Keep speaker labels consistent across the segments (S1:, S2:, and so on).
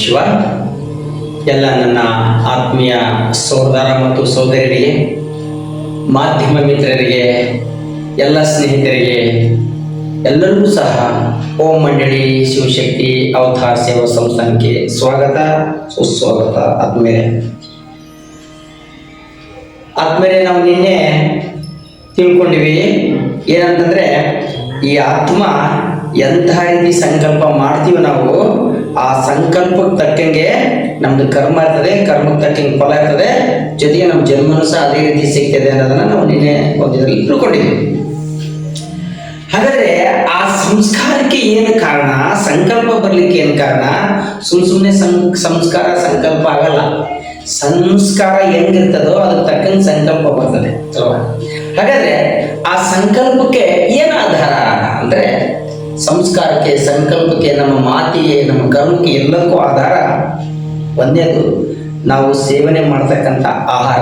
S1: ಶಿವ ಎಲ್ಲ ನನ್ನ ಆತ್ಮೀಯ ಸೋದರ ಮತ್ತು ಸೋದರಿಯರಿಗೆ ಮಾಧ್ಯಮ ಮಿತ್ರರಿಗೆ, ಎಲ್ಲ ಸ್ನೇಹಿತರಿಗೆ, ಎಲ್ಲರಿಗೂ ಸಹ ಓಂ ಮಂಡಳಿ ಶಿವಶಕ್ತಿ ಅವತಾರ ಸೇವಾ ಸಂಸ್ಥಾನಕ್ಕೆ ಸ್ವಾಗತ, ಸುಸ್ವಾಗತ ಆದ್ಮೇಲೆ ಆದ್ಮೇಲೆ ನಾವು ನಿನ್ನೆ ತಿಳ್ಕೊಂಡಿವಿ ಏನಂತಂದ್ರೆ ಈ ಆತ್ಮ ಎಂತಹ ರೀತಿ ಸಂಕಲ್ಪ ಮಾಡ್ತೀವಿ ನಾವು ಆ ಸಂಕಲ್ಪಕ್ಕೆ ತಕ್ಕಂಗೆ ನಮ್ದು ಕರ್ಮ ಇರ್ತದೆ, ಕರ್ಮಕ್ಕೆ ತಕ್ಕಂಗೆ ಫಲ ಇರ್ತದೆ. ಜೊತೆಗೆ ನಮ್ಮ ಜನ್ಮನೂ ಸಹ ಅದೇ ರೀತಿ ಸಿಗ್ತದೆ ಅನ್ನೋದನ್ನ ನಾವು ನಿನ್ನೆ ಒಂದು ಇದರಲ್ಲಿ ತಿಳ್ಕೊಂಡಿದ್ವಿ. ಹಾಗಾದ್ರೆ ಆ ಸಂಸ್ಕಾರಕ್ಕೆ ಏನು ಕಾರಣ? ಸಂಕಲ್ಪ ಬರ್ಲಿಕ್ಕೆ ಏನು ಕಾರಣ? ಸುಮ್ ಸುಮ್ಮನೆ ಸಂಸ್ಕಾರ ಸಂಕಲ್ಪ ಆಗಲ್ಲ. ಸಂಸ್ಕಾರ ಹೆಂಗಿರ್ತದೋ ಅದಕ್ಕೆ ತಕ್ಕಂಗೆ ಸಂಕಲ್ಪ ಬರ್ತದೆ. ಹಾಗಾದ್ರೆ ಆ ಸಂಕಲ್ಪಕ್ಕೆ ಸಂಸ್ಕಾರಕ್ಕೆ, ಸಂಕಲ್ಪಕ್ಕೆ, ನಮ್ಮ ಮಾತಿಗೆ, ನಮ್ಮ ಕರ್ಮಕ್ಕೆ ಎಲ್ಲಕ್ಕೂ ಆಧಾರ ಒಂದೇದು, ನಾವು ಸೇವನೆ ಮಾಡ್ತಕ್ಕಂಥ ಆಹಾರ.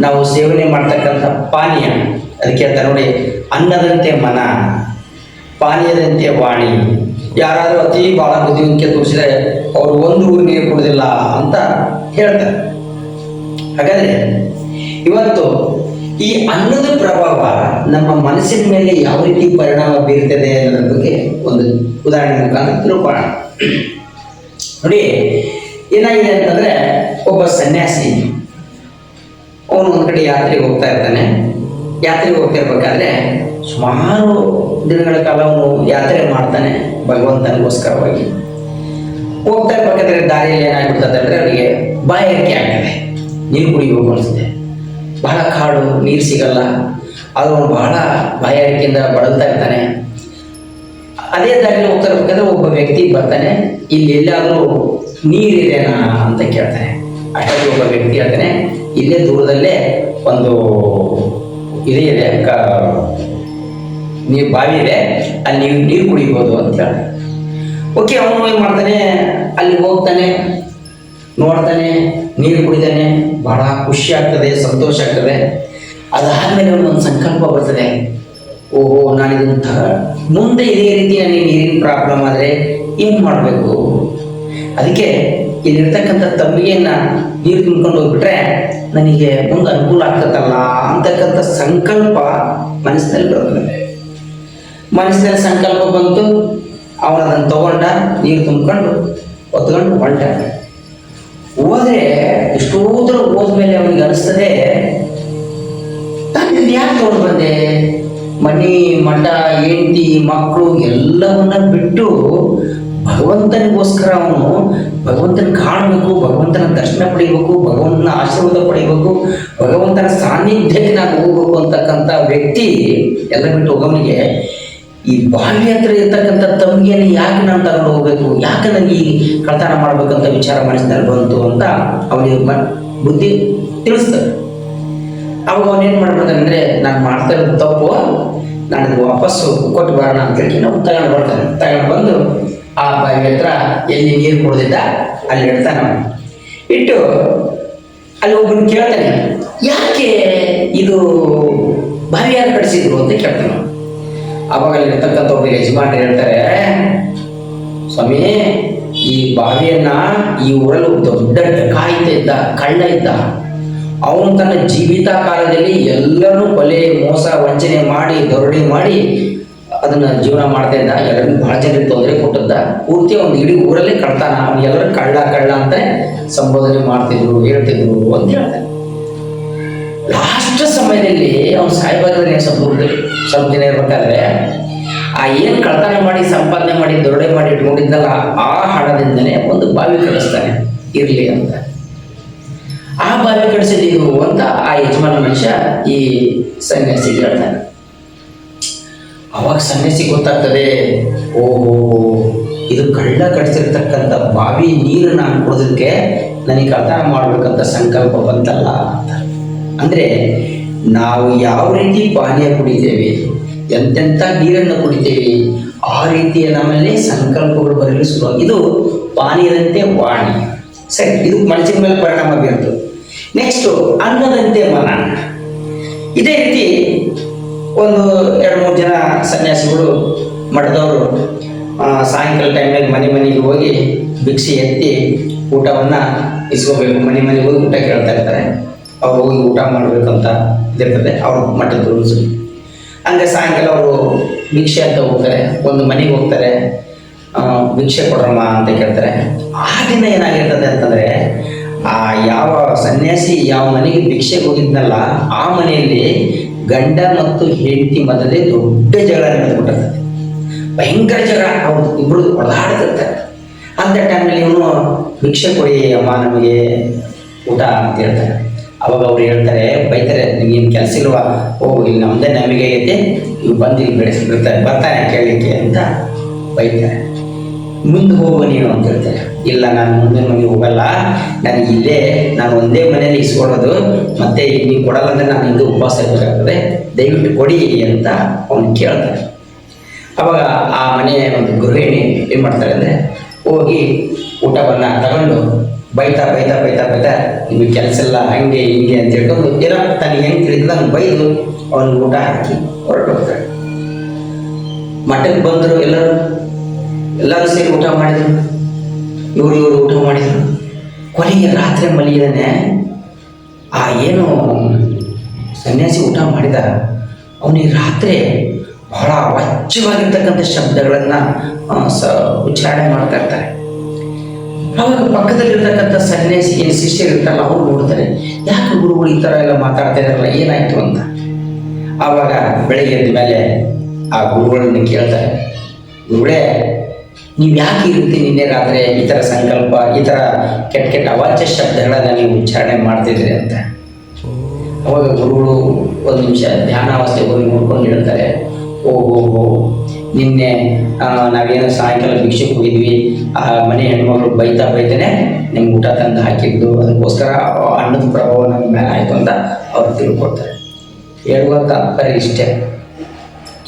S1: ನಾವು ಸೇವನೆ ಮಾಡ್ತಕ್ಕಂಥ ಪಾನೀಯ. ಅದಕ್ಕೆ ಅಂತ ನೋಡಿ, ಅನ್ನದಂತೆ ಮನ, ಪಾನೀಯದಂತೆ ವಾಣಿ. ಯಾರಾದರೂ ಅತಿ ಬಹಳ ಬುದ್ಧಿವಂತಿಕೆ ತೋರಿಸಿದ್ರೆ ಅವರು ಒಂದು ನೀರು ಕುಡಿದಿಲ್ಲ ಅಂತ ಹೇಳ್ತಾರೆ. ಹಾಗಾದ್ರೆ, ಇವತ್ತು ಈ ಅನ್ನದ ಪ್ರಭಾವ ನಮ್ಮ ಮನಸ್ಸಿನ ಮೇಲೆ ಯಾವ ರೀತಿ ಪರಿಣಾಮ ಬೀರ್ತದೆ ಅನ್ನೋದ್ರ ಬಗ್ಗೆ ಒಂದು ಉದಾಹರಣೆ ಮುಖಾಂತರ ತಿಳ್ಕೊಳ್ಳೋಣ. ನೋಡಿ, ಏನಾಗಿದೆ ಅಂತಂದ್ರೆ ಒಬ್ಬ ಸನ್ಯಾಸಿ, ಅವನು ಒಂದು ಕಡೆ ಯಾತ್ರೆಗೆ ಹೋಗ್ತಾ ಇರ್ತಾನೆ. ಯಾತ್ರೆಗೆ ಹೋಗ್ತಿರ್ಬೇಕಾದ್ರೆ ಸುಮಾರು ದಿನಗಳ ಕಾಲ ಅವನು ಯಾತ್ರೆ ಮಾಡ್ತಾನೆ ಭಗವಂತನಿಗೋಸ್ಕರವಾಗಿ. ಹೋಗ್ತಾ ಇರ್ಬೇಕಾದ್ರೆ ದಾರಿಯಲ್ಲಿ ಏನಾಗ್ಬಿಡ್ತದೆ ಅಂದ್ರೆ ಅವರಿಗೆ ಬಾಯಾರಿಕೆ ಆಗ್ತದೆ. ನೀರು ಕುಡಿಬೇಕು ಅನಿಸುತ್ತೆ ಬಹಳ ಕಾಡು, ನೀರು ಸಿಗಲ್ಲ. ಅದು ಅವನು ಬಹಳ ಬಾಯಾರಿಕೆಯಿಂದ ಬಳಲ್ತಾ ಇರ್ತಾನೆ. ಅದೇ ದಾರಿಯಲ್ಲಿ ಹೋಗ್ತಾ ಇರ್ಬೇಕಾದ್ರೆ ಒಬ್ಬ ವ್ಯಕ್ತಿ ಬರ್ತಾನೆ ಇಲ್ಲಿ ಎಲ್ಲಾದರೂ ನೀರಿದೆನಾ ಅಂತ ಕೇಳ್ತಾನೆ. ಅಷ್ಟೊಂದು ಒಬ್ಬ ವ್ಯಕ್ತಿ ಹೇಳ್ತಾನೆ, ಇಲ್ಲೇ ದೂರದಲ್ಲೇ ಒಂದು ಇದೇ, ಇದೆ, ಕ, ನೀರು ಬಾವಿ ಇದೆ, ಅಲ್ಲಿ ನೀವು ನೀರು ಕುಡಿಬೋದು ಅಂತ ಹೇಳ್ತಾನೆ. ಓಕೆ, ಅವನು ಏನು ಮಾಡ್ತಾನೆ? ಅಲ್ಲಿ ಹೋಗ್ತಾನೆ, ನೋಡ್ತಾನೆ, ನೀರು ಕುಡಿತಾನೆ. ಬಹಳ ಖುಷಿ ಆಗ್ತದೆ, ಸಂತೋಷ ಆಗ್ತದೆ. ಅದಾದ್ಮೇಲೆ ಒಂದು ಸಂಕಲ್ಪ ಬರ್ತದೆ. ಓಹೋ ನಾನು ಇದನ್ನ ಮುಂದೆ ಇದೇ ರೀತಿ ನನಗೆ ನೀರಿನ ಪ್ರಾಬ್ಲಮ್ ಆದರೆ ಏನು ಮಾಡಬೇಕು? ಅದಕ್ಕೆ ಇಲ್ಲಿರ್ತಕ್ಕಂಥ ತಂಬಿಗೆಯನ್ನು ನೀರು ತುಂಬ್ಕೊಂಡು ಹೋಗ್ಬಿಟ್ರೆ ನನಗೆ ಮುಂದೆ ಅನುಕೂಲ ಆಗ್ತದಲ್ಲ ಅಂತಕ್ಕಂಥ ಸಂಕಲ್ಪ ಮನಸ್ಸಿನಲ್ಲಿ ಬರ್ತದೆ. ಮನಸ್ಸಿನಲ್ಲಿ ಸಂಕಲ್ಪ ಬಂತು, ಅವನದನ್ನು ತಗೊಂಡ ನೀರು ತುಂಬ್ಕೊಂಡು ಹೊತ್ಕೊಂಡು ಹೊಂಟ ಹೋದ್ರೆ ಎಷ್ಟೋ ದೂರ ಹೋದ್ಮೇಲೆ ಅವನಿಗೆ ಅನಿಸ್ತದೆ ನಾನು ಇದು ಯಾಕೆ ತಗೊಂಡು ಬಂದೆ? ಮನಿ ಮಠ ಹೆಂಡತಿ ಮಕ್ಕಳು ಎಲ್ಲವನ್ನ ಬಿಟ್ಟು ಭಗವಂತನಿಗೋಸ್ಕರ ಅವನು ಭಗವಂತನ ಕಾಣಬೇಕು, ಭಗವಂತನ ದರ್ಶನ ಪಡೆಯಬೇಕು, ಭಗವಂತನ ಆಶೀರ್ವಾದ ಪಡೆಯಬೇಕು, ಭಗವಂತನ ಸಾನ್ನಿಧ್ಯಕ್ಕೆ ನಾನು ಹೋಗ್ಬೇಕು ಅಂತಕ್ಕಂಥ ವ್ಯಕ್ತಿ ಎಲ್ಲ ಬಿಟ್ಟು ಹೋಗೋನಿಗೆ ಈ ಬಾಲ್ಯ ಹತ್ರ ಇರ್ತಕ್ಕಂಥ ತಂಗಿಯನ್ನು ಯಾಕೆ ನಾನು ತಗೊಂಡು ಹೋಗ್ಬೇಕು? ಯಾಕೆ ನನಗೆ ಈ ಕಳ್ತನ ಮಾಡ್ಬೇಕಂತ ವಿಚಾರ ಮನಸ್ಸಿನಲ್ಲಿ ಬಂತು ಅಂತ ಅವನಿಗೆ ಬುದ್ಧಿ ತಿಳಿಸ್ತಾರೆ ಅವಾಗ ಅವನೇನು ಮಾಡ್ಬೇಕಂದ್ರೆ ನಾನು ಮಾಡ್ತಾ ಇರೋದು ತಪ್ಪು. ನಾನು ವಾಪಸ್ಸು ಕೊಟ್ಟು ಬರೋಣ ಅಂತ ಹೇಳಿ ನಾವು ತಗೊಂಡು ಬರ್ತಾನೆ. ತಗೊಂಡು ಬಂದು ಆ ಬಾವಿ ಹತ್ರ ಎಲ್ಲಿ ನೀರು ಕುಡ್ದಿದ್ದ ಅಲ್ಲಿ ಇಡ್ತಾನೆ ಇಟ್ಟು ಅಲ್ಲಿ ಒಬ್ಬನು ಕೇಳ್ತಾನೆ, ಯಾಕೆ ಇದು ಬಾವಿ ಯಾರು ಕಟ್ಸಿದ್ರು? ಅಂತ ಕೇಳ್ತಾನೆ. ಅವಾಗ ಅಲ್ಲಿ ಇರ್ತಕ್ಕಂಥ ಒಬ್ಬ ಯಜಮಾನ್ ಹೇಳ್ತಾರೆ ಸ್ವಾಮಿ, ಈ ಬಾವಿಯನ್ನ ಈ ಊರಲ್ಲಿ ದೊಡ್ಡ ಡಕಾಯಿತ ಇದ್ದ ಕಳ್ಳ ಇದ್ದ ಅವನು ತನ್ನ ಜೀವಿತ ಕಾಲದಲ್ಲಿ ಎಲ್ಲರೂ ಕೊಲೆ, ಮೋಸ, ವಂಚನೆ ಮಾಡಿ, ದರೋಡೆ ಮಾಡಿ ಅದನ್ನ ಜೀವನ ಮಾಡ್ತಾ ಇದ್ದ ಎಲ್ಲರಿಗೂ ಬಹಳ ಜನರಿಗೆ ತೊಂದರೆ ಕೊಟ್ಟದ್ದ. ಪೂರ್ತಿ ಒಂದು ಇಡೀ ಊರಲ್ಲೇ ಕಳ್ತಾನ ಅವ್ನು ಎಲ್ಲರೂ ಕಳ್ಳ ಕಳ್ಳ ಅಂತ ಸಂಬೋಧನೆ ಮಾಡ್ತಿದ್ರು, ಹೇಳ್ತಿದ್ರು ಅಂತ ಲಾಸ್ಟ್ ಸಮಯದಲ್ಲಿ ಅವ್ನು ಸಾಯ್ಬೇಕಾದ್ರೆ ಸ್ವಲ್ಪ ಸ್ವಲ್ಪ ದಿನ ಇರ್ಬೇಕಾದ್ರೆ ಆ ಏನು ಕಳ್ತನ ಮಾಡಿ, ಸಂಪಾದನೆ ಮಾಡಿ, ದೊರಡೆ ಮಾಡಿ ಇಟ್ಕೊಂಡಿದ್ದಲ್ಲ ಆ ಹಣದಿಂದಲೇ ಒಂದು ಬಾವಿ ಕಳಿಸ್ತಾನೆ ಇರ್ಲಿ ಅಂತ. ಆ ಬಾವಿ ಕಳಿಸಿದ್ದು ಅಂತ ಆ ಯಜಮಾನ ಮನುಷ್ಯ ಈ ಸನ್ಯಾಸಿಗೆ ಹೇಳ್ತಾನೆ. ಅವಾಗ ಸನ್ಯಾಸಿ ಗೊತ್ತಾಗ್ತದೆ, ಓಹೋ, ಇದು ಕಳ್ಳ ಕಡಿಸಿರ್ತಕ್ಕಂಥ ಬಾವಿ ನೀರು ನಾನು ಕುಡಿದಕ್ಕೆ ನನಗೆ ಕಳ್ತನ ಮಾಡ್ಬೇಕಂತ ಸಂಕಲ್ಪ ಬಂತಲ್ಲ ಅಂತ. ಅಂದ್ರೆ ನಾವು ಯಾವ ರೀತಿ ಪಾನೀಯ ಕುಡಿತೇವೆ, ಎಂತೆಂಥ ನೀರನ್ನು ಕುಡಿತೇವೆ, ಆ ರೀತಿಯ ನಮ್ಮಲ್ಲಿ ಸಂಕಲ್ಪಗಳು ಬರಲು ಶುರು ಇದು ಪಾನೀಯದಂತೆ ವಾಣಿ. ಸರಿ, ಇದು ಮನಸ್ಸಿನ ಮೇಲೆ ಪರಿಣಾಮ ಬೀರ್ತು ನೆಕ್ಸ್ಟು ಅನ್ನದಂತೆ ಮನ. ಇದೇ ರೀತಿ ಒಂದು ಎರಡು ಮೂರು ಜನ ಸನ್ಯಾಸಿಗಳು ಮಠದವರು ಸಾಯಂಕಾಲ ಟೈಮಲ್ಲಿ ಮನೆ ಮನೆಗೆ ಹೋಗಿ ಭಿಕ್ಷೆ ಎತ್ತಿ ಊಟವನ್ನು ಇಸ್ಕೋಬೇಕು. ಮನೆ ಮನೆಗೆ ಹೋಗಿ ಊಟ ಕೇಳ್ತಾ ಇರ್ತಾರೆ. ಅವ್ರು ಹೋಗಿ ಊಟ ಮಾಡಬೇಕಂತ ಇದಿರ್ತದೆ ಅವ್ರ ಮಠದ ರೂಲ್ಸ್ ಹಂಗೆ ಸಾಯಂಕಾಲ ಅವರು ಭಿಕ್ಷೆ ಅಂತ ಹೋಗ್ತಾರೆ, ಒಂದು ಮನೆಗೆ ಹೋಗ್ತಾರೆ. ಭಿಕ್ಷೆ ಕೊಡ್ರಮ್ಮ ಅಂತ ಕೇಳ್ತಾರೆ. ಆ ದಿನ ಏನಾಗಿರ್ತದೆ ಅಂತಂದರೆ, ಆ ಯಾವ ಸನ್ಯಾಸಿ ಯಾವ ಮನೆಗೆ ಭಿಕ್ಷೆಗೆ ಹೋಗಿದ್ನಲ್ಲ, ಆ ಮನೆಯಲ್ಲಿ ಗಂಡ ಮತ್ತು ಹೆಂಡತಿ ಮಧ್ಯದಲ್ಲಿ ದೊಡ್ಡ ಜಗಳ ನಡೆದುಬಿಟ್ಟಿರ್ತದೆ. ಭಯಂಕರ ಜಗಳ, ಅವ್ರು ಇಬ್ಬರು ಒಳಗಾಡ್ತಿರ್ತಾರೆ ಅಂತ ಟೈಮಲ್ಲಿ ಇವನು ಭಿಕ್ಷೆ ಕೊಡಿ ಅಮ್ಮ ನಮಗೆ ಊಟ ಅಂತ ಹೇಳ್ತಾರೆ ಅವಾಗ ಅವ್ರು ಹೇಳ್ತಾರೆ, ಬೈತಾರೆ ಏನು ಕೆಲಸ ಇಲ್ವಾ? ಓ, ಇಲ್ಲಿ ನಮ್ಮದೇ ನಮಗೆ ಐತೆ ಇವು ಬಂದು ಇಲ್ಲಿ ಬೆಳೆಸ್ಬಿಡ್ತಾರೆ, ಬರ್ತಾನೆ ಕೇಳಲಿಕ್ಕೆ ಅಂತ ಬೈತಾರೆ. ಮುಂದೆ ಹೋಗು ನೀನು ಅಂತ ಹೇಳ್ತಾರೆ. ಇಲ್ಲ, ನಾನು ಮುಂದೆ ಮನೆಗೆ ಹೋಗಲ್ಲ. ನನಗೆ ಇಲ್ಲೇ, ನಾನು ಒಂದೇ ಮನೆಯಲ್ಲಿ ಇಸ್ಕೊಳ್ಳೋದು, ಮತ್ತೆ ನೀವು ಕೊಡಲ್ಲ ಅಂದ್ರೆ ನಾನು ಇಂದು ಉಪವಾಸ ಇರಬೇಕಾಗ್ತದೆ. ದಯವಿಟ್ಟು ಕೊಡಿ ಅಂತ ಅವನು ಕೇಳ್ತಾರೆ ಅವಾಗ ಆ ಮನೆಯ ಒಂದು ಗೃಹಿಣಿ ಏನು ಮಾಡ್ತಾರೆ ಅಂದರೆ, ಹೋಗಿ ಊಟವನ್ನು ತಗೊಂಡು ಬೈತಾ ಬೈತಾ ಬೈತಾ ಬೈತಾ ನಿಮಗೆ ಕೆಲಸ ಇಲ್ಲ ಹಂಗೆ ಹಿಂಗೆ ಅಂತ ಹೇಳ್ಕೊಂಡು ಏನೋ ತನಗೆ ಹೆಂಗೆ ತಿಳಿದಂಗೆ ಬೈದು ಅವನಿಗೆ ಊಟ ಹಾಕಿ ಹೊರಟೋಗ್ತಾರೆ ಮಠಕ್ಕೆ ಬಂದರು ಎಲ್ಲರೂ ಎಲ್ಲರೂ ಸೇರಿ ಊಟ ಮಾಡಿದರು. ಇವರು ಇವರು ಊಟ ಮಾಡಿದರು. ಕೊನೆಗೆ ರಾತ್ರಿ ಮಲಗಿದಾನೆ, ಆ ಏನು ಸನ್ಯಾಸಿ ಊಟ ಮಾಡಿದ, ಅವನಿಗೆ ರಾತ್ರಿ ಬಹಳ ವಚ್ಚವಾಗಿರ್ತಕ್ಕಂಥ ಶಬ್ದಗಳನ್ನು ಸ, ಉಚ್ಚಾರಣೆ ಮಾಡ್ತಾ ಇರ್ತಾರೆ. ಅವಾಗ ಪಕ್ಕದಲ್ಲಿರ್ತಕ್ಕಂಥ ಸನ್ಯಾಸಿ ಶಿಷ್ಯರು ಇರ್ತಾರಲ್ಲ ಅವ್ರು ನೋಡ್ತಾರೆ. ಯಾಕೆ ಗುರುಗಳು ಈ ಥರ ಎಲ್ಲ ಮಾತಾಡ್ತಾ ಇದಾರಲ್ಲ ಏನಾಯ್ತು ಅಂತ. ಆವಾಗ ಬೆಳಗ್ಗೆ ಎದ್ದ ಮೇಲೆ ಆ ಗುರುಗಳನ್ನ ಕೇಳ್ತಾರೆ. ಗುರುಗಳೇ, ನೀವು ಯಾಕೆ ಈ ನಿನ್ನೆ ರಾತ್ರಿ ಈ ಥರ ಸಂಕಲ್ಪ, ಈ ಥರ ಕೆಟ್ಟ ಕೆಟ್ಟ ಅವಾಚ್ಯ ಶಬ್ದಗಳನ್ನು ನೀವು ಉಚ್ಚಾರಣೆ ಮಾಡ್ತಿದ್ರಿ ಅಂತ. ಅವಾಗ ಗುರುಗಳು ಒಂದು ನಿಮಿಷ ಧ್ಯಾನಾವಸ್ಥೆ ಹೋಗಿ ನೋಡ್ಕೊಂಡು ಹೇಳ್ತಾರೆ ಓ ನಿನ್ನೆ ನಾವೇನು ಸಾಯಂಕಾಲ ಭಿಕ್ಷೆಗೆ ಹೋಗಿದ್ವಿ. ಆ, ಮನೆ ಹೆಣ್ಮಗಳು ಬೈತಾ ಬೈತಾನೆ ನಿಮ್ಗೆ ಊಟ ತಂದು ಹಾಕಿದ್ದು. ಅದಕ್ಕೋಸ್ಕರ ಅನ್ನದ ಪ್ರಭಾವ ನಮ್ಮ ಮೇಲೆ ಆಯಿತು ಅಂತ ಅವ್ರು ತಿಳ್ಕೊಡ್ತಾರೆ ಹೇಳುವ ತಾತ್ಪರ್ಯ ಇಷ್ಟೇ.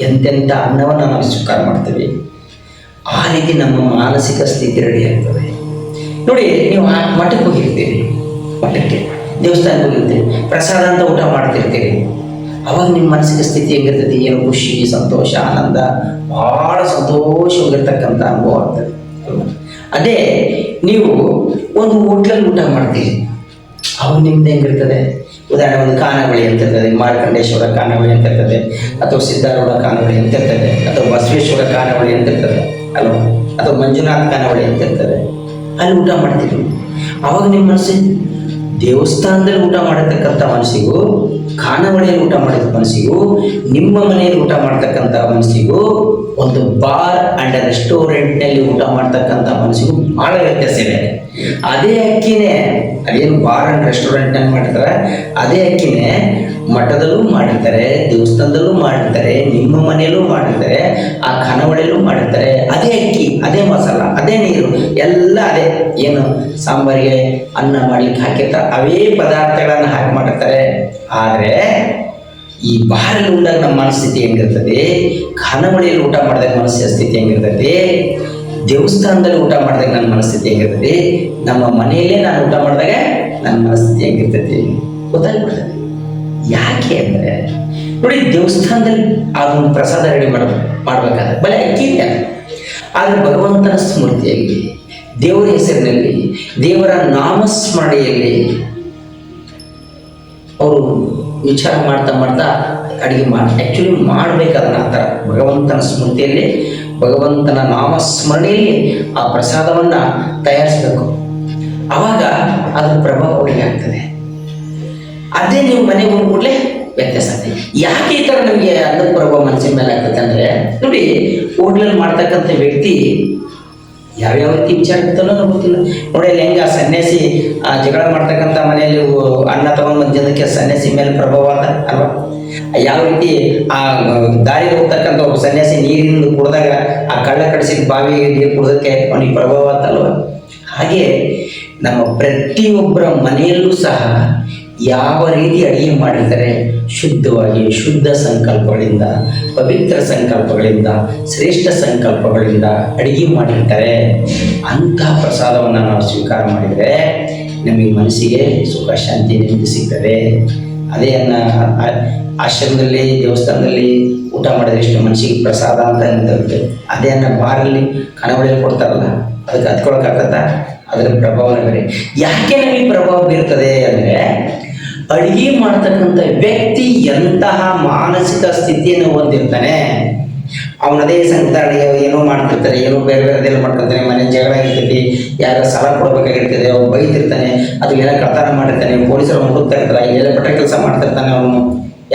S1: ಎಂತೆಂಥ ಅನ್ನವನ್ನು ನಾವು ಸ್ವೀಕಾರ ಮಾಡ್ತೀವಿ. ಆ ರೀತಿ ನಮ್ಮ ಮಾನಸಿಕ ಸ್ಥಿತಿ ರೆಡಿ ಆಗ್ತದೆ. ನೋಡಿ, ನೀವು ಮಠಕ್ಕೆ ಹೋಗಿರ್ತೀರಿ. ಮಠಕ್ಕೆ, ದೇವಸ್ಥಾನಕ್ಕೆ ಹೋಗಿರ್ತೀರಿ. ಪ್ರಸಾದ ಅಂತ ಊಟ ಮಾಡ್ತಿರ್ತೀರಿ. ಅವಾಗ ನಿಮ್ಮ ಮನಸ್ಸಿನ ಸ್ಥಿತಿ ಹೆಂಗಿರ್ತದೆ ಏನು ಖುಷಿ, ಸಂತೋಷ, ಆನಂದ, ಬಹಳ ಸಂತೋಷವಾಗಿರ್ತಕ್ಕಂಥ ಅನುಭವ ಆಗ್ತದೆ. ಅದೇ, ನೀವು ಒಂದು ಹೋಟ್ಲಲ್ಲಿ ಊಟ ಮಾಡ್ತೀರಿ. ಅವಾಗ ನಿಮ್ದು ಹೆಂಗಿರ್ತದೆ? ಉದಾಹರಣೆ, ಒಂದು ಕಾನವಳಿ ಅಂತ ಇರ್ತದೆ, ಮಾರ್ಕಂಡೇಶ್ವರ ಕಾನವಳಿ ಅಂತ ಇರ್ತದೆ, ಅಥವಾ ಸಿದ್ಧಾರೂಢ ಕಾನವಳಿ ಅಂತ ಇರ್ತದೆ, ಅಥವಾ ಬಸವೇಶ್ವರ ಕಾನವಳಿ ಅಂತ ಇರ್ತದೆ, ಅಲ್ವಾ? ಅಥವಾ ಮಂಜುನಾಥ ಕಾನವಳಿ ಅಂತ ಇರ್ತದೆ. ಅಲ್ಲಿ ಊಟ ಮಾಡ್ತೀರಿ. ಅವಾಗ ನಿಮ್ಮ ಮನಸ್ಸಿಗೆ ದೇವಸ್ಥಾನದಲ್ಲಿ ಊಟ ಮಾಡತಕ್ಕಂಥ ಮನಸ್ಸಿಗೂ ಖಾನಾವಳಿಯಲ್ಲಿ ಊಟ ಮಾಡಿದ ಮನಸ್ಸಿಗೂ, ನಿಮ್ಮ ಮನೆಯಲ್ಲಿ ಊಟ ಮಾಡ್ತಕ್ಕಂಥ ಮನಸ್ಸಿಗೂ, ಒಂದು ಬಾರ್ ಅಂಡ್ ರೆಸ್ಟೋರೆಂಟ್ನಲ್ಲಿ ಊಟ ಮಾಡ್ತಕ್ಕಂಥ ಮನಸ್ಸಿಗೂ ಭಾಳ ವ್ಯತ್ಯಾಸ ಇದೆ ಅದೇ ಅಕ್ಕಿನೇ, ಅದೇನು ಬಾರ್ ಅಂಡ್ ರೆಸ್ಟೋರೆಂಟ್ನಲ್ಲಿ ಮಾಡಿರ್ತಾರೆ ಅದೇ ಅಕ್ಕಿನೇ ಮಠದಲ್ಲೂ ಮಾಡಿರ್ತಾರೆ, ದೇವಸ್ಥಾನದಲ್ಲೂ ಮಾಡಿರ್ತಾರೆ, ನಿಮ್ಮ ಮನೆಯಲ್ಲೂ ಮಾಡಿರ್ತಾರೆ, ಆ ಖಾನಾವಳಿಯಲ್ಲೂ ಮಾಡಿರ್ತಾರೆ. ಅದೇ ಅಕ್ಕಿ, ಅದೇ ಮಸಾಲ, ಅದೇ ನೀರು, ಎಲ್ಲ ಅದೇ. ಏನು? ಸಾಂಬಾರಿಗೆ ಅನ್ನ ಮಾಡ್ಲಿಕ್ಕೆ ಹಾಕಿರ್ತಾರೆ, ಅವೇ ಪದಾರ್ಥಗಳನ್ನು ಹಾಕಿ ಮಾಡಿರ್ತಾರೆ. ಆದರೆ ಈ ಬಾರಲ್ಲಿ ಉಂಡಾಗ ನಮ್ಮ ಮನಸ್ಥಿತಿ ಹೆಂಗಿರ್ತದೆ? ಖಾನಾವಳಿಯಲ್ಲಿ ಊಟ ಮಾಡಿದಾಗ ಮನಸ್ಸಿನ ಸ್ಥಿತಿ ಹೆಂಗಿರ್ತದೆ? ದೇವಸ್ಥಾನದಲ್ಲಿ ಊಟ ಮಾಡಿದಾಗ ನನ್ನ ಮನಸ್ಥಿತಿ ಹೆಂಗಿರ್ತದೆ? ನಮ್ಮ ಮನೆಯಲ್ಲೇ ನಾನು ಊಟ ಮಾಡಿದಾಗ ನನ್ನ ಮನಸ್ಥಿತಿ ಹೆಂಗಿರ್ತದೆ? ಗೊತ್ತಾಗ್ಬಿಡ್ತದೆ. ಯಾಕೆ ಅಂದರೆ, ನೋಡಿ ದೇವಸ್ಥಾನದಲ್ಲಿ ಅದೊಂದು ಪ್ರಸಾದ ರೆಡಿ ಮಾಡ, ಮಾಡಬೇಕಾದ್ರೆ ಬಲೆ ಅಕ್ಕಿ ಆದರೆ ಭಗವಂತನ ಸ್ಮೃತಿಯಲ್ಲಿ, ದೇವರ ಹೆಸರಿನಲ್ಲಿ, ದೇವರ ನಾಮಸ್ಮರಣೆಯಲ್ಲಿ ಅವರು ವಿಚಾರ ಮಾಡ್ತಾ ಮಾಡ್ತಾ ಅಡುಗೆ ಮಾಡಿ ಆ್ಯಕ್ಚುಲಿ ಮಾಡಬೇಕಾದ ಆ ಥರ. ಭಗವಂತನ ಸ್ಮೃತಿಯಲ್ಲಿ, ಭಗವಂತನ ನಾಮಸ್ಮರಣೆಯಲ್ಲಿ ಆ ಪ್ರಸಾದವನ್ನು ತಯಾರಿಸಬೇಕು. ಆವಾಗ ಅದ್ರ ಪ್ರಭಾವ ಅವರಿಗೆ ಆಗ್ತದೆ. ಅದೇ ನೀವು ಮನೆಗೆ ಹೋಗಿ ಕೂಡಲೇ ವ್ಯತ್ಯಾಸ ಆಗ್ತದೆ. ಯಾಕೆ ಈ ಥರ ನಮಗೆ ಅನ್ನದ ಪ್ರಭಾವ ಮನಸ್ಸಿನ ಮೇಲೆ ಆಗ್ತದೆ ಅಂದರೆ, ನೋಡಿ, ಹೋಟ್ಲಲ್ಲಿ ಮಾಡ್ತಕ್ಕಂಥ ವ್ಯಕ್ತಿ ಯಾವ್ಯಾವ ರೀತಿ ವಿಚಾರ ಇರ್ತಾನೋ ಗೊತ್ತಿಲ್ಲ. ನೋಡಿ ಅಲ್ಲಿ ಹೆಂಗೆ ಆ ಸನ್ಯಾಸಿ, ಆ ಜಗಳ ಮಾಡ್ತಕ್ಕಂಥ ಮನೆಯಲ್ಲಿ ಅನ್ನ ತಗೊಂಡ್ ಬಂದಿದ್ದಕ್ಕೆ ಸನ್ಯಾಸಿ ಮೇಲೆ ಪ್ರಭಾವ ಅದ ಅಲ್ವಾ? ಯಾವ ರೀತಿ ಆ ದಾರಿ ಹೋಗ್ತಕ್ಕಂಥ ಒಬ್ಬ ಸನ್ಯಾಸಿ ನೀರಿನಿಂದ ಕುಡಿದಾಗ ಆ ಕಳ್ಳ ಕಡಿಸಿದ ಬಾವಿ ನೀರು ಕುಡ್ದಕ್ಕೆ ಅವನಿಗೆ ಪ್ರಭಾವ ಆತಲ್ವ ಹಾಗೆ ನಮ್ಮ ಪ್ರತಿಯೊಬ್ಬರ ಮನೆಯಲ್ಲೂ ಸಹ ಯಾವ ರೀತಿ ಅಡಿಗೆ ಮಾಡಿದರೆ ಶುದ್ಧವಾಗಿ, ಶುದ್ಧ ಸಂಕಲ್ಪಗಳಿಂದ, ಪವಿತ್ರ ಸಂಕಲ್ಪಗಳಿಂದ, ಶ್ರೇಷ್ಠ ಸಂಕಲ್ಪಗಳಿಂದ ಅಡಿಗೆ ಮಾಡಿರ್ತಾರೆ? ಅಂತಹ ಪ್ರಸಾದವನ್ನು ನಾವು ಸ್ವೀಕಾರ ಮಾಡಿದರೆ ನಮಗೆ ಮನಸ್ಸಿಗೆ ಸುಖ, ಶಾಂತಿ ನೆಮ್ಮದಿ ಸಿಗ್ತದೆ. ಅದೇ ಆಶ್ರಮದಲ್ಲಿ, ದೇವಸ್ಥಾನದಲ್ಲಿ ಊಟ ಮಾಡಿದ್ರೆ ಎಷ್ಟು ಮನಸ್ಸಿಗೆ ಪ್ರಸಾದ ಅಂತ ನಿಂತಿರುತ್ತೆ ಅದೇ ಅನ್ನ ಬಾರಲ್ಲಿ ಕಣವಳಿಯಲ್ಲಿ ಕೊಡ್ತಾರಲ್ಲ, ಅದಕ್ಕೆ ಹತ್ಕೊಳಕ್ಕಾಗತ್ತ ಅದರ ಪ್ರಭಾವನೆ ಬೇರೆ. ಯಾಕೆ ನಮಗೆ ಪ್ರಭಾವ ಬೀರ್ತದೆ ಅಂದರೆ ಅಡಿಗೆ ಮಾಡ್ತಕ್ಕಂಥ ವ್ಯಕ್ತಿ ಎಂತಹ ಮಾನಸಿಕ ಸ್ಥಿತಿಯನ್ನು ಹೊಂದಿರ್ತಾನೆ ಅವನದೇ ಸಂಕಟ ಏನೋ ಮಾಡ್ತಿರ್ತಾರೆ, ಏನೋ ಬೇರೆ ಬೇರೆದೆಲ್ಲ ಮಾಡ್ತಿರ್ತಾನೆ, ಮನೆ ಜಗಳ ಆಗಿರ್ತೈತಿ ಯಾರ ಸಾಲ ಕೊಡ್ಬೇಕಾಗಿರ್ತದೆ ಅವ್ನು ಬೈತಿರ್ತಾನೆ, ಅದು ಏನೋ ಕಳ್ತನ ಮಾಡಿರ್ತಾನೆ, ಪೊಲೀಸರು ಹುಡುಕ್ತಾ ಇರ್ತಾರೆ ಇಲ್ಲೆಲ್ಲ ಪಟ್ಟ ಕೆಲಸ ಮಾಡ್ತಿರ್ತಾನೆ ಅವನು.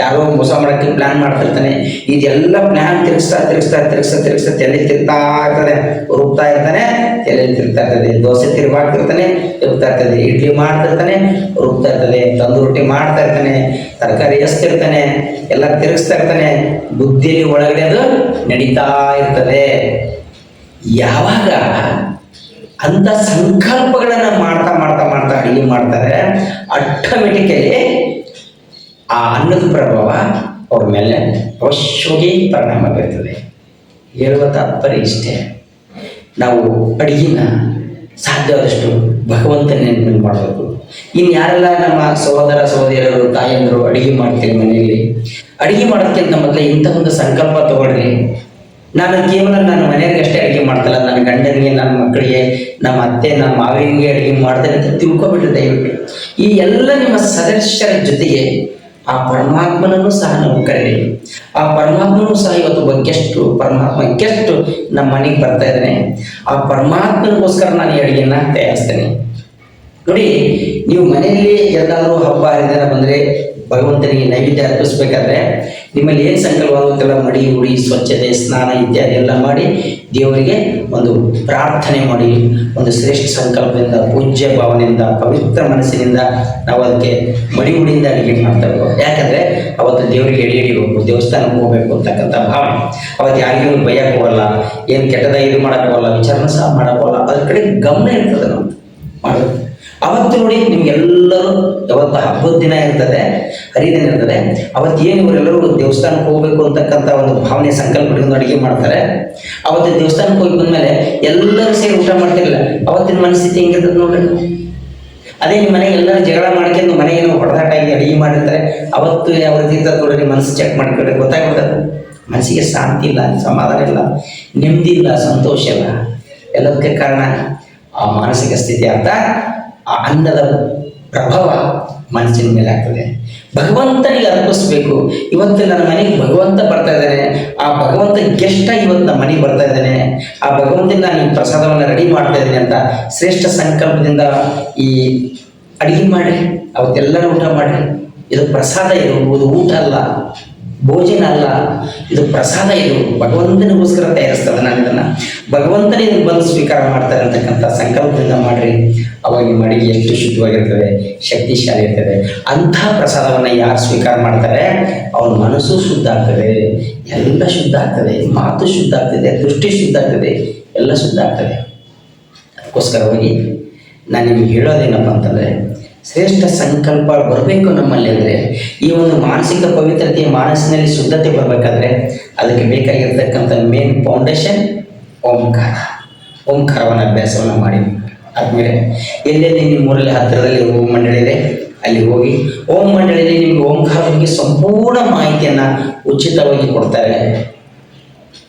S1: ಯಾರೋ ಮೋಸ ಮಾಡೋಕ್ಕೆ ಪ್ಲಾನ್ ಮಾಡ್ತಿರ್ತಾನೆ. ಇದೆಲ್ಲ ಪ್ಲಾನ್ ತಿರುಗಿಸ್ತಾ ತಿರುಗಿಸ್ತಾ ತಿರುಗಿಸ್ತಾ ತಿರುಗಿಸ್ತಾ ತಲೆ ತಿರ್ತಾ ಇರ್ತದೆ. ರುಬ್ತಾ ಇರ್ತಾನೆ, ತಲೆ ತಿರ್ತಾ ಇರ್ತದೆ. ದೋಸೆ ತಿರುಗಾಡ್ತಿರ್ತಾನೆ ರುಬ್ತಾ ಇರ್ತದೆ. ಇಡ್ಲಿ ಮಾಡ್ತಿರ್ತಾನೆ, ರುಬ್ತಾ ಇರ್ತದೆ. ತಂದು ರೊಟ್ಟಿ ಮಾಡ್ತಾ ಇರ್ತಾನೆ, ತರಕಾರಿ ಎಸ್ತಿರ್ತಾನೆ ಎಲ್ಲ ತಿರುಗಿಸ್ತಾ ಇರ್ತಾನೆ. ಬುದ್ಧಿಲಿ ಒಳಗಡೆ ಅದು ನಡೀತಾ ಇರ್ತದೆ. ಯಾವಾಗ ಅಂತ ಸಂಕಲ್ಪಗಳನ್ನ ಮಾಡ್ತಾ ಮಾಡ್ತಾ ಮಾಡ್ತಾ ಅಡಿಗೆ ಮಾಡ್ತಾರೆ ಆಟೋಮೆಟಿಕಲಿ ಆ ಅನ್ನದ ಪ್ರಭಾವ ಅವ್ರ ಮೇಲೆ ಅವಶ್ಯವಾಗಿ ಪರಿಣಾಮ ಬೀರ್ತದೆ. ಹೇಳುವ ತಾತ್ಪರ್ಯ ಇಷ್ಟೇ. ನಾವು ಅಡುಗೆನ ಸಾಧ್ಯವಾದಷ್ಟು ಭಗವಂತನ ನೆನಪು ಮಾಡಬೇಕು. ಇನ್ನು ಯಾರೆಲ್ಲ ನಮ್ಮ ಸಹೋದರ, ಸಹೋದರಿಯರು, ತಾಯಂದರು ಅಡಿಗೆ ಮಾಡ್ತೀವಿ ಮನೆಯಲ್ಲಿ, ಅಡಿಗೆ ಮಾಡೋದಕ್ಕಿಂತ ಮೊದಲೇ ಇಂಥ ಒಂದು ಸಂಕಲ್ಪ ತಗೊಳ್ರಿ. ನಾನು ಕೇವಲ ನನ್ನ ಮನೆಯವರಿಗೆ ಅಷ್ಟೇ ಅಡಿಗೆ ಮಾಡ್ತಲ್ಲ, ನನ್ನ ಗಂಡನಿಗೆ, ನನ್ನ ಮಕ್ಕಳಿಗೆ, ನಮ್ಮ ಅತ್ತೆ, ನಮ್ಮ ಮಾವಿನಿಗೆ ಅಡಿಗೆ ಮಾಡ್ತೇನೆ ಅಂತ ತಿಳ್ಕೊಬಿಟ್ಟು ದಯವಿಟ್ಟು. ಈ ಎಲ್ಲ ನಿಮ್ಮ ಸದಸ್ಯರ ಜೊತೆಗೆ ಆ ಪರಮಾತ್ಮನನ್ನು ಸಹ ನಾವು ಕರೀರಿ. ಆ ಪರಮಾತ್ಮನೂ ಸಹ ಇವತ್ತು ಬಗ್ಗೆಷ್ಟು ಪರಮಾತ್ಮ ಗೆಸ್ಟ್ ನಮ್ಮ ಮನೆಗೆ ಬರ್ತಾ ಇದ್ದಾನೆ, ಆ ಪರಮಾತ್ಮನಿಗೋಸ್ಕರ ನಾನು ಈ ಅಡಿಗೆನ ತಯಾರಿಸ್ತೇನೆ. ನೋಡಿ, ನೀವು ಮನೆಯಲ್ಲಿ ಎಲ್ಲಾದರೂ ಹಬ್ಬ ಹರಿದಿನ ಬಂದರೆ ಭಗವಂತನಿಗೆ ನೈವೇದ್ಯ ಅರ್ಪಿಸ್ಬೇಕಾದ್ರೆ ನಿಮ್ಮಲ್ಲಿ ಏನು ಸಂಕಲ್ಪವಾಗುತ್ತೆಲ್ಲ ಮಡಿ ಉಡಿ ಸ್ವಚ್ಛತೆ, ಸ್ನಾನ ಇತ್ಯಾದಿ ಎಲ್ಲ ಮಾಡಿ ದೇವರಿಗೆ ಒಂದು ಪ್ರಾರ್ಥನೆ ಮಾಡಿ, ಒಂದು ಶ್ರೇಷ್ಠ ಸಂಕಲ್ಪದಿಂದ, ಪೂಜ್ಯ ಭಾವನೆಯಿಂದ, ಪವಿತ್ರ ಮನಸ್ಸಿನಿಂದ ನಾವು ಅದಕ್ಕೆ ಮಡಿ ಅಡುಗೆ ಮಾಡ್ತಾ ಯಾಕಂದ್ರೆ ಅವತ್ತು ದೇವರಿಗೆ ಎಡಿ ಹಿಡಿಬೇಕು ದೇವಸ್ಥಾನಕ್ಕೆ ಹೋಗ್ಬೇಕು ಅಂತಕ್ಕಂಥ ಭಾವನೆ. ಅವತ್ತು ಯಾರಿಗೂ ಹೋಗಲ್ಲ ಏನು ಕೆಟ್ಟದ ಇದು ಮಾಡಕ್ಕೆ ಹೋಗಲ್ಲ ವಿಚಾರಣೆ ಸಹ ಮಾಡಕ್ಕೆ ಹೋಗಲ್ಲ ಅದ್ರ ಕಡೆ ಗಮನ ಇರ್ತದೆ ನಾವು ಮಾಡೋದು ಅವತ್ತು ನೋಡಿ ನಿಮ್ಗೆಲ್ಲರೂ ಯಾವತ್ತು ಹಬ್ಬದ ದಿನ ಇರ್ತದೆ, ಹರಿದಿನ ಇರ್ತದೆ. ಅವತ್ತು ಏನು ಇವರೆಲ್ಲರೂ ದೇವಸ್ಥಾನಕ್ಕೆ ಹೋಗ್ಬೇಕು ಅಂತಕ್ಕಂಥ ಒಂದು ಭಾವನೆ, ಸಂಕಲ್ಪ ಹಿಡ್ಕೊಂಡು ಅಡುಗೆ ಮಾಡ್ತಾರೆ. ಅವತ್ತು ದೇವಸ್ಥಾನಕ್ಕೆ ಹೋಗಿ ಬಂದ್ಮೇಲೆ ಎಲ್ಲರೂ ಸೇರಿ ಊಟ ಮಾಡ್ತಿರಲಿಲ್ಲ ಅವತ್ತಿನ ಮನಸ್ಥಿತಿ ಹೆಂಗಿರ್ತದೆ ನೋಡ್ರಿ? ಅದೇ ನಿಮ್ಮ ಮನೆಗೆ ಎಲ್ಲರೂ ಜಗಳ ಮಾಡ್ಕೊಂಡು ಮನೆಯನ್ನು ಹೊಡೆದಾಟ ಆಗಿ ಅಡುಗೆ ಮಾಡಿರ್ತಾರೆ. ಅವತ್ತು ಯಾವ ರೀತಿ ಮನಸ್ಸು ಚೆಕ್ ಮಾಡ್ಕೊಂಡ್ರೆ ಗೊತ್ತಾಗ್ಬಿಡ್ತದೆ. ಮನಸ್ಸಿಗೆ ಶಾಂತಿ ಇಲ್ಲ, ಸಮಾಧಾನ ಇಲ್ಲ, ನೆಮ್ಮದಿ ಇಲ್ಲ, ಸಂತೋಷ ಇಲ್ಲ. ಎಲ್ಲದಕ್ಕೆ ಕಾರಣ ಆ ಮಾನಸಿಕ ಸ್ಥಿತಿ ಅಂತ ಆ ಅನ್ನದ ಪ್ರಭಾವ ಮನಸ್ಸಿನ ಮೇಲೆ ಆಗ್ತದೆ. ಭಗವಂತನಿಗೆ ಅರ್ಪಿಸ್ಬೇಕು. ಇವತ್ತು ನನ್ನ ಮನೆಗೆ ಭಗವಂತ ಬರ್ತಾ ಇದ್ದಾನೆ. ಆ ಭಗವಂತ ಆಗಿ ಇವತ್ತು ನಮ್ಮ ಮನೆಗೆ ಬರ್ತಾ ಇದ್ದಾನೆ. ಆ ಭಗವಂತನ ನಾನು ಪ್ರಸಾದವನ್ನು ರೆಡಿ ಮಾಡ್ತಾ ಇದ್ದೀನಿ ಅಂತ ಶ್ರೇಷ್ಠ ಸಂಕಲ್ಪದಿಂದ ಈ ಅಡಿಗೆ ಮಾಡಿ ಅವತ್ತೆಲ್ಲರೂ ಊಟ ಮಾಡ್ರಿ. ಇದು ಪ್ರಸಾದ ಇದು ಊಟ ಅಲ್ಲ, ಭೋಜನ ಅಲ್ಲ. ಇದು ಪ್ರಸಾದ ಇದು. ಭಗವಂತನಿಗೋಸ್ಕರ ತಯಾರಿಸ್ತದೆ ನಾನು ಇದನ್ನ ಭಗವಂತನೇ ಬಂದು ಸ್ವೀಕಾರ ಮಾಡ್ತಾರೆ ಅಂತಕ್ಕಂಥ ಸಂಕಲ್ಪದಿಂದ ಮಾಡ್ರಿ. ಅವಾಗ ನಿಮ್ಮ ಅಡಿಗೆ ಎಷ್ಟು ಶುದ್ಧವಾಗಿರ್ತದೆ ಶಕ್ತಿಶಾಲಿ ಇರ್ತದೆ ಅಂಥ ಪ್ರಸಾದವನ್ನು ಯಾರು ಸ್ವೀಕಾರ ಮಾಡ್ತಾರೆ? ಅವನ ಮನಸ್ಸು ಶುದ್ಧ ಆಗ್ತದೆ, ಎಲ್ಲ ಶುದ್ಧ ಆಗ್ತದೆ, ಮಾತು ಶುದ್ಧ ಆಗ್ತದೆ, ದೃಷ್ಟಿ ಶುದ್ಧ ಆಗ್ತದೆ, ಎಲ್ಲ ಶುದ್ಧ ಆಗ್ತದೆ. ಅದಕ್ಕೋಸ್ಕರವಾಗಿ ನಾನು ನಿಮ್ಗೆ ಹೇಳೋದೇನಪ್ಪ ಅಂತಂದರೆ, ಶ್ರೇಷ್ಠ ಸಂಕಲ್ಪ ಬರಬೇಕು ನಮ್ಮಲ್ಲಿ ಅಂದರೆ, ಈ ಒಂದು ಮಾನಸಿಕ ಪವಿತ್ರತೆ ಮನಸ್ಸಿನಲ್ಲಿ ಶುದ್ಧತೆ ಬರಬೇಕಾದ್ರೆ, ಅದಕ್ಕೆ ಬೇಕಾಗಿರ್ತಕ್ಕಂಥ ಮೇನ್ ಫೌಂಡೇಶನ್ ಓಂಕಾರ. ಓಂಕಾರವನ್ನು ಅಭ್ಯಾಸವನ್ನು ಮಾಡಿ. ಆದಮೇಲೆ ಎಲ್ಲೆಲ್ಲಿ ನಿಮ್ಮ ಊರಲ್ಲಿ ಹತ್ತಿರದಲ್ಲಿ ಓಂ ಮಂಡಳಿ ಇದೆ, ಅಲ್ಲಿ ಹೋಗಿ ಓಂ ಮಂಡಳಿಯಲ್ಲಿ ನಿಮಗೆ ಓಂಕಾರ ಬಗ್ಗೆ ಸಂಪೂರ್ಣ ಮಾಹಿತಿಯನ್ನು ಉಚಿತವಾಗಿ ಕೊಡ್ತಾರೆ.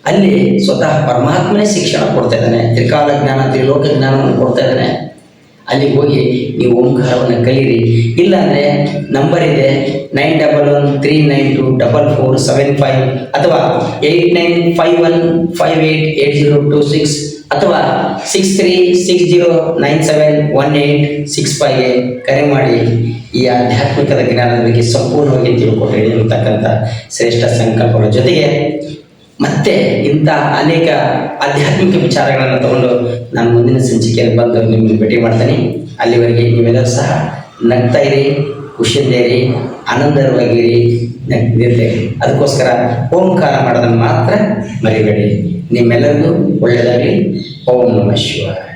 S1: ಅಲ್ಲಿ ಸ್ವತಃ ಪರಮಾತ್ಮನೇ ಶಿಕ್ಷಣ ಕೊಡ್ತಾ ಇದ್ದಾನೆ ತ್ರಿಕಾಲ ಜ್ಞಾನ ತ್ರಿಲೋಕ ಜ್ಞಾನವನ್ನು ಕೊಡ್ತಾ ಇದ್ದಾನೆ. ಅಲ್ಲಿಗೆ ಹೋಗಿ ನೀವು ಓಂಕಾರವನ್ನು ಕಲೀರಿ. ಇಲ್ಲಾಂದರೆ ನಂಬರ್ ಇದೆ nine double one three nine two double four seven five ಅಥವಾ eight nine five one five eight eight zero two six ಅಥವಾ six three six zero nine seven one eight six ಫೈವ್ಗೆ ಕರೆ ಮಾಡಿ. ಈ ಆಧ್ಯಾತ್ಮಿಕದ ಜ್ಞಾನದ ಬಗ್ಗೆ ಸಂಪೂರ್ಣವಾಗಿ ತಿಳ್ಕೊಳ್ರಿ ಅಂತಕ್ಕಂಥ ಶ್ರೇಷ್ಠ ಸಂಕಲ್ಪಗಳ ಜೊತೆಗೆ ಮತ್ತೆ ಇಂಥ ಅನೇಕ ಆಧ್ಯಾತ್ಮಿಕ ವಿಚಾರಗಳನ್ನು ತಗೊಂಡು ನಾನು ಮುಂದಿನ ಸಂಚಿಕೆಯಲ್ಲಿ ಬಂದು ನಿಮ್ಮನ್ನು ಭೇಟಿ ಮಾಡ್ತೀನಿ. ಅಲ್ಲಿವರೆಗೆ ನೀವೆಲ್ಲರೂ ಸಹ ನಗ್ತಾ ಇರಿ, ಖುಷಿಯಿಂದ ಇರಿ ಆನಂದವಾಗಿರಿ ನಗ್ದಿರ್ತೇವೆ ಅದಕ್ಕೋಸ್ಕರ ಓಂಕಾರ ಮಾಡೋದನ್ನು ಮಾತ್ರ ಮರಿಬೇಡಿ. ನಿಮ್ಮೆಲ್ಲರಿಗೂ ಒಳ್ಳೆಯದಾಗಲಿ. ಓಂ ನಮಃ ಶಿವಾಯ.